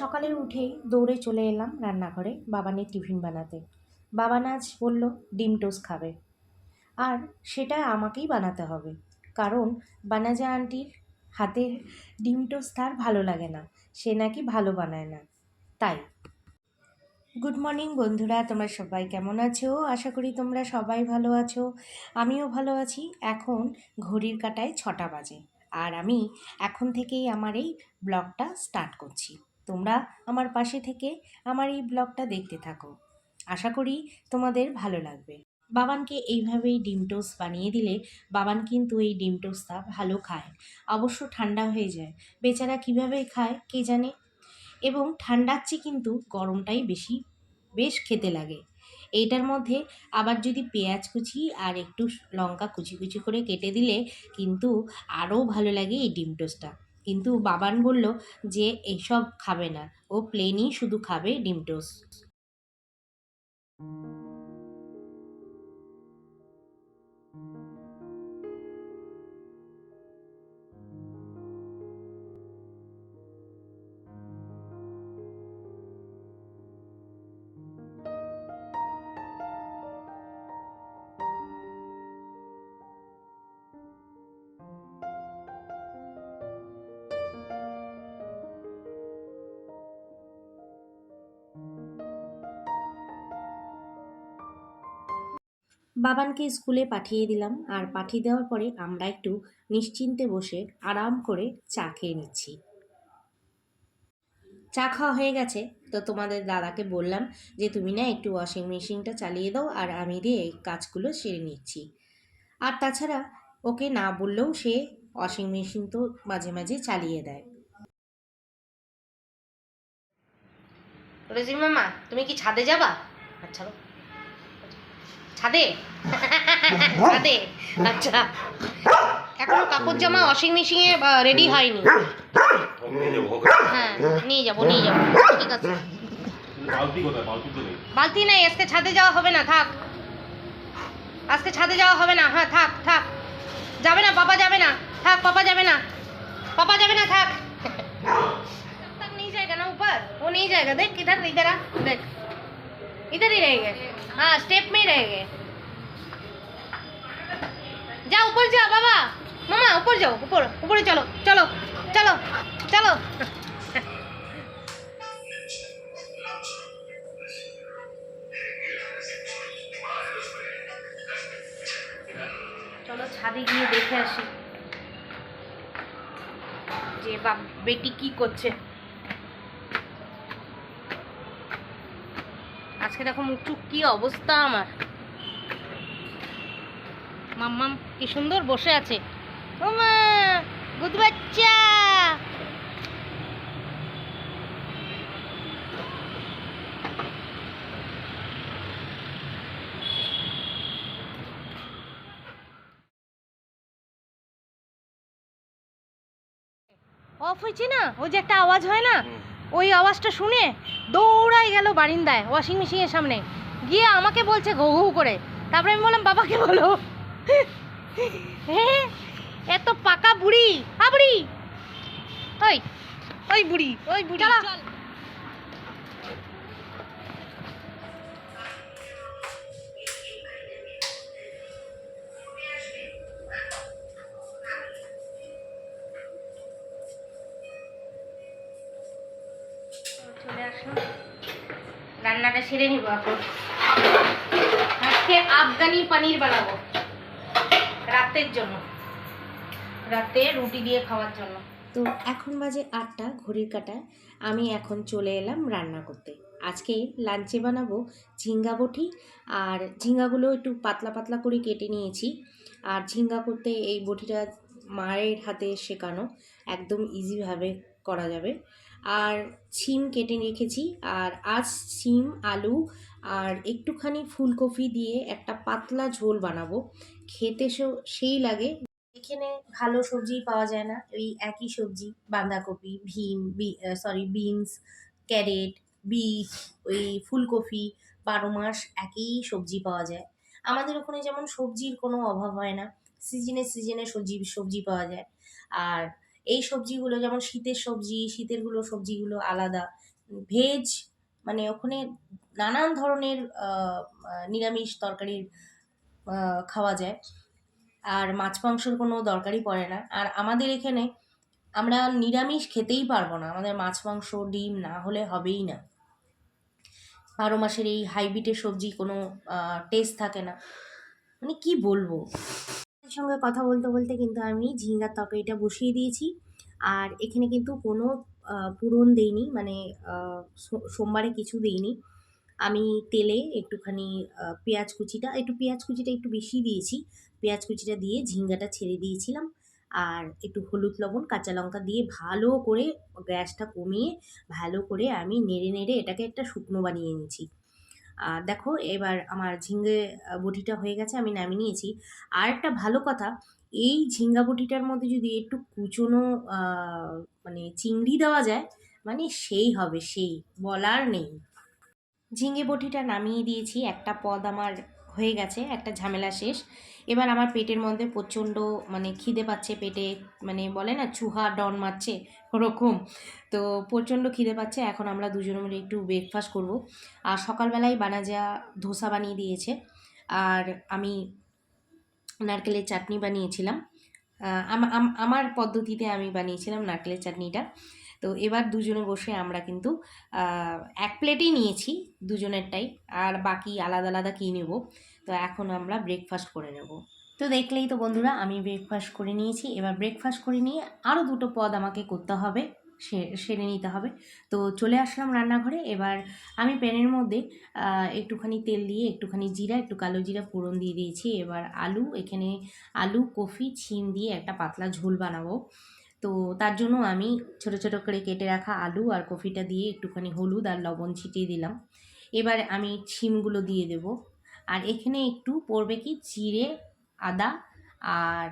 সকালে উঠেই দৌড়ে চলে এলাম রান্নাঘরে বাবানের টিফিন বানাতে। বাবান আজ বলল, ডিম টোস্ট খাবে। আর সেটা আমাকেই বানাতে হবে, কারণ বানাজা আন্টির হাতের ডিম টোস্ট তার ভালো লাগে না, সে নাকি ভালো বানায় না, তাই। গুড মর্নিং বন্ধুরা, তোমরা সবাই কেমন আছো? আশা করি তোমরা সবাই ভালো আছো, আমিও ভালো আছি। এখন ঘড়ির কাটায় ছটা বাজে, আর আমি এখন থেকেই আমার এই ব্লগটা স্টার্ট করছি। তোমরা আমার পাশে থেকে আমার এই ব্লগটা দেখতে থাকো। আশা করি তোমাদের ভালো লাগবে। বাবানকে এইভাবেই ডিম টোস্ট বানিয়ে দিলে বাবান কিন্তু এই ডিম টোস্টটা ভালো খায়। অবশ্য ঠান্ডা হয়ে যায়। বেচারা কীভাবে খায় কে জানে? এবং ঠান্ডার চেয়ে কিন্তু গরমটাই বেশি, বেশ খেতে লাগে। এইটার মধ্যে আবার যদি পেঁয়াজ কুচি আর একটু লঙ্কা কুচি কুচি করে কেটে দিলে কিন্তু আরও ভালো লাগে এই ডিম টোস্টটা। কিন্তু বাবান বলল যে এইসব খাবে না। ও প্লেনই শুধু খাবে ডিম টোস্ট। বাবানকে স্কুলে পাঠিয়ে দিলাম আর পাঠিয়ে দেওয়ার পরে আমরা একটু নিশ্চিন্তে বসে আরাম করে চা খেয়ে নিচ্ছি। চা খাওয়া হয়ে গেছে। তো তোমাদের দাদাকে বললাম যে, তুমি না একটু ওয়াশিং মেশিনটা চালিয়ে দাও আর আমি দিয়ে এই কাজগুলো সেরে নিচ্ছি। আর তাছাড়া ওকে না বললেও সে ওয়াশিং মেশিন তো মাঝে মাঝে চালিয়ে দেয়। রোজি মামা, তুমি কি ছাদে যাবা? আচ্ছা। ছাদে ছাদে আচ্ছা এখনো কাপড় জামা ওয়াশিং মেশিনে রেডি হয়নি হ্যাঁ নিয়ে যাবো নিয়ে যাবো ঠিক আছে বালতি কোথায় বালতি তো নেই বালতি নেই আজকে ছাদে যাওয়া হবে না থাক আজকে ছাদে যাওয়া হবে না হ্যাঁ থাক থাক যাবে না পাপা যাবে না থাক পাপা যাবে না पापा जावे ना थाक तब तक नहीं जाएगा ना ऊपर वो नहीं जाएगा देख इधर इधर आ देख इधर ही रहेंगे हाँ स्टेप में ही रहेंगे जा ऊपर जा बाबा मामा ऊपर जाओ ऊपर ऊपर चलो चलो चलो चलो চলো ছাদে গিয়ে দেখে আসি যে বাপ বেটি কি করছে আজকে দেখো মুখ টুক, কি অবস্থা আমার। মাম্মাম কি সুন্দর বসে আছে। অফ হয়েছে না? ওই যে একটা আওয়াজ হয় না? ওই আওয়াজটা শুনে দৌড়াই গেল বারিন্দায় ওয়াশিং মেশিনের সামনে। গিয়ে আমাকে বলছে ঘু ঘু করে। তারপরে আমি বললাম বাবাকে বলো। হ্যাঁ এত পাকা বুড়ি। হা বুড়ি। ওই ওই বুড়ি ওই বুড়ি। চলে। সেরে নিব এখন। আজকে আফগানি পানির বানাবো। রাতের জন্য। রাতে রুটি দিয়ে খাওয়ার জন্য। তো এখন বাজে আটটা, ঘড়ির কাটায় আমি এখন চলে এলাম রান্না করতে। আজকে লাঞ্চে বানাবো ঝিঙ্গা বটি আর ঝিঙ্গাগুলো একটু পাতলা পাতলা করে কেটে নিয়েছি। আর ঝিঙ্গা করতে এই বটিটা মায়ের হাতে শেখানো। একদম ইজিভাবে করা যাবে। আর শিম কেটে রেখেছি। আর আজ শিম আলু আর একটুখানি ফুলকপি দিয়ে একটা পাতলা ঝোল বানাবো। খেতে সেই লাগে। এখানে ভালো সবজি পাওয়া যায় না। ওই একই সবজি, বাঁধাকপি, ভীম সরি বিনস ক্যারেট বিট ওই ফুলকপি, বারো মাস একই সবজি পাওয়া যায়। আমাদের ওখানে যেমন সবজির কোনো অভাব হয় না। সিজনে সিজনে সবজি সবজি পাওয়া যায়। আর এই সবজিগুলো যেমন শীতের সবজি, শীতেরগুলো সবজিগুলো আলাদা। ভেজ মানে ওখানে নানান ধরনের নিরামিষ তরকারি খাওয়া যায়। আর মাছ মাংসর কোনো দরকারই পড়ে না। আর আমাদের এখানে আমরা নিরামিষ খেতেই পারব না। আমাদের মাছ মাংস, ডিম না হলে হবেই না। বারো মাসের এই হাইব্রিডের সবজি কোনো টেস্ট থাকে না। মানে কি বলব? সঙ্গে কথা বলতে বলতে কিন্তু আমি ঝিঙ্গার তরকারিটা বসিয়ে দিয়েছি। আর এখানে কিন্তু কোনো পুরন দেইনি মানে সোমবারে কিছু দেইনি। আমি তেলে একটুখানি পেঁয়াজ কুচিটা, একটু পেঁয়াজ কুচিটা একটু বেশি দিয়েছি। পেঁয়াজ কুচিটা দিয়ে ঝিঙ্গাটা ছেড়ে দিয়েছিলাম। আর একটু হলুদ লবণ, কাঁচা লঙ্কা দিয়ে ভালো করে গ্যাসটা কমিয়ে, ভালো করে আমি নেড়ে নেড়ে এটাকে একটা শুকনো বানিয়ে নিয়েছি। আর দেখো, এবার আমার ঝিঙ্গে বটিটা হয়ে গেছে, আমি নামিয়ে নিয়েছি। আর একটা ভালো কথা, এই ঝিঙ্গা বটিটার মধ্যে যদি একটু কুচনো মানে চিংড়ি দেওয়া যায় মানে সেই হবে, সেই, বলার নেই। ঝিঙে বটিটা নামিয়ে দিয়েছি, একটা পদ আমার হয়ে গেছে, একটা ঝামেলা শেষ। এবার আমার পেটের মধ্যে প্রচণ্ড মানে খিদে পাচ্ছে পেটে মানে বলে না, চুহা, ডন মারছে ওরকম। তো প্রচণ্ড খিদে পাচ্ছে, এখন আমরা দুজনে মিলে একটু ব্রেকফাস্ট করব। আর সকালবেলায় বানাজা ধোসা বানিয়ে দিয়েছে। আর আমি নারকেলের চাটনি বানিয়েছিলাম। আম- আম- আমার পদ্ধতিতে আমি বানিয়েছিলাম নারকেলের চাটনিটা। তো এবার দুজনে বসে আমরা কিন্তু এক প্লেটেই নিয়েছি দুজনেরটাই, আর বাকি আলাদা আলাদা কী নেব? তো এখন আমরা ব্রেকফাস্ট করে নেব। তো দেখলেই তো বন্ধুরা, আমি ব্রেকফাস্ট করে নিয়েছি। এবার ব্রেকফাস্ট করে নিয়ে আরও দুটো পদ আমাকে করতে হবে সেরে নিতে হবে। তো চলে আসলাম রান্নাঘরে। এবার আমি প্যানের মধ্যে একটুখানি তেল দিয়ে একটুখানি জিরা, একটু কালো জিরা ফোড়ন দিয়ে দিয়েছি। এবার আলু, এখানে আলু, কফি, ছিম দিয়ে একটা পাতলা ঝোল বানাবো। তো তার জন্য আমি ছোট ছোট করে কেটে রাখা আলু আর কফিটা দিয়ে একটুখানি হলুদ আর লবণ ছিটিয়ে দিলাম। এবার আমি ছিমগুলো দিয়ে দেব। আর এখানে একটু পড়বে কি? জিরে, আদা আর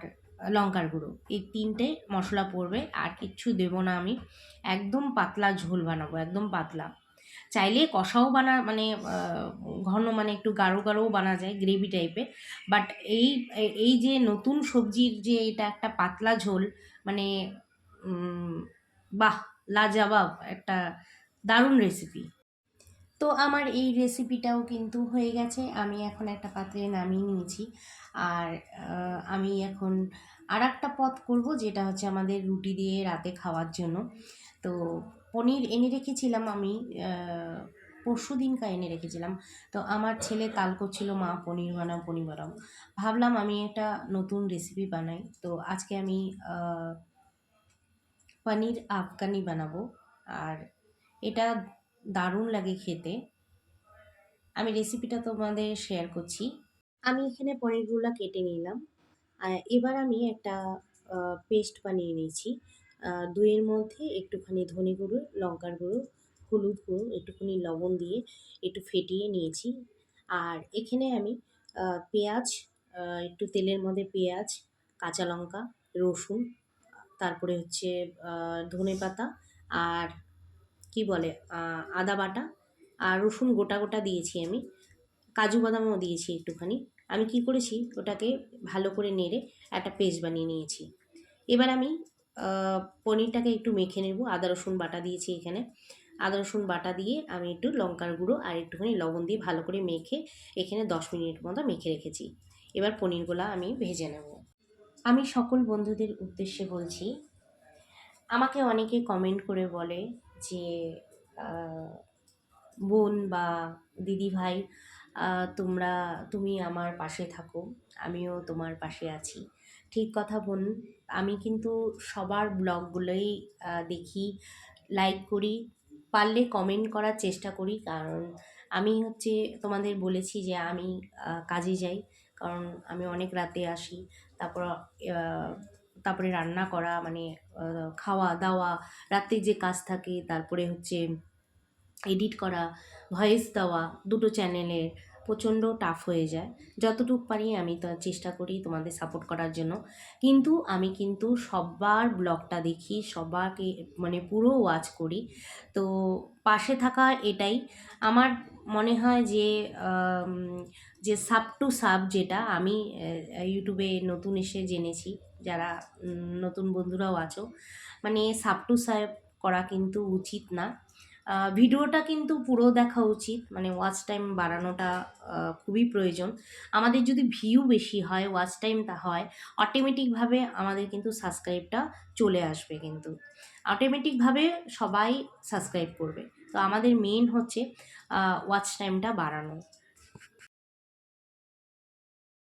লঙ্কার গুঁড়ো। এই তিনটে মশলা পড়বে। আর কিচ্ছু দেবো না আমি। একদম পাতলা ঝোল বানাবো, একদম পাতলা। চাইলে কষাও বানা মানে ঘন মানে একটু গাঢ়, গাঢ়ও বানা যায়, গ্রেভি টাইপের বাট এই এই যে নতুন সবজির যে এটা একটা পাতলা ঝোল মানে বাহ, লাজাবাব, একটা দারুণ রেসিপি তো আমার এই রেসিপিটাও কিন্তু হয়ে গেছে, আমি এখন একটা পাত্রে নামিয়ে নিয়েছি। আর আমি এখন আর একটা পথ করব, যেটা হচ্ছে আমাদের রুটি দিয়ে রাতে খাওয়ার জন্য। তো পনির এনে রেখেছিলাম আমি পরশু দিনকা এনে রেখেছিলাম। তো আমার ছেলে তাল করছিল, মা, পনির বানাও পনির বানাও। ভাবলাম আমি একটা নতুন রেসিপি বানাই। তো আজকে আমি পনির আফগানি বানাবো। আর এটা দারুণ লাগে খেতে। আমি রেসিপিটা তোমাদের শেয়ার করছি। আমি এখানে পনিরগুলো কেটে নিলাম। এবার আমি একটা পেস্ট বানিয়ে নিয়েছি। দইয়ের মধ্যে একটুখানি ধনে গুঁড়ো, লঙ্কার গুঁড়ো, হলুদ গুঁড়ো, একটুখানি লবণ দিয়ে একটু ফেটিয়ে নিয়েছি। আর এখানে আমি পেঁয়াজ একটু তেলের মধ্যে পেঁয়াজ, কাঁচা লঙ্কা, রসুন তারপরে হচ্ছে ধনে পাতা আর কি বলে আদা বাটা আর রসুন গোটা গোটা দিয়েছি আমি। কাজু বাদামও দিয়েছি একটুখানি। আমি কি করেছি, ওটাকে ভালো করে নেড়ে একটা পেস্ট বানিয়ে নিয়েছি। এবার আমি পনিরটাকে একটু মেখে নেব। আদা, রসুন বাটা দিয়েছি এখানে। আদা, রসুন বাটা দিয়ে আমি একটু লঙ্কার গুঁড়ো আর একটুখানি লবণ দিয়ে ভালো করে মেখে এখানে দশ মিনিট মতো মেখে রেখেছি। এবার পনিরগুলো আমি ভেজে নেব। আমি সকল বন্ধুদের উদ্দেশ্যে বলছি, আমাকে অনেকে কমেন্ট করে বলে যে বোন বা দিদি ভাই তোমরা, তুমি আমার পাশে থাকো, আমিও তোমার পাশে আছি। ঠিক কথা বোন, আমি কিন্তু সবার ব্লগগুলোই দেখি লাইক করি, পারলে কমেন্ট করার চেষ্টা করি, কারণ আমি হচ্ছে তোমাদের বলেছি যে আমি কাজে যাই। কারণ আমি অনেক রাতে আসি। তারপর তারপরে রান্না করা মানে খাওয়া দাওয়া, রাতে যে কাজ থাকে, তারপরে হচ্ছে এডিট করা, ভয়েস দেওয়া, দুটো চ্যানেলের প্রচণ্ড টাফ হয়ে যায়। যতটুকু পারি আমি তো চেষ্টা করি তোমাদের সাপোর্ট করার জন্য। কিন্তু আমি কিন্তু সবার ব্লগটা দেখি, সবাকে মানে পুরো ওয়াচ করি। তো পাশে থাকা এটাই। আমার মনে হয় যে যে সাব টু সাব যেটা আমি ইউটিউবে নতুন এসে জেনেছি, যারা নতুন বন্ধুরাও আছো। মানে সাব টু সাব করা কিন্তু উচিত না। ভিডিওটা কিন্তু পুরো দেখা উচিত। মানে ওয়াচ টাইম বাড়ানোটা খুবই প্রয়োজন। আমাদের যদি ভিউ বেশি হয় ওয়াচ টাইমটা হয় অটোমেটিকভাবে আমাদের কিন্তু সাবস্ক্রাইবটা চলে আসবে কিন্তু। অটোমেটিকভাবে সবাই সাবস্ক্রাইব করবে। তো আমাদের মেন হচ্ছে ওয়াচ টাইমটা বাড়ানো।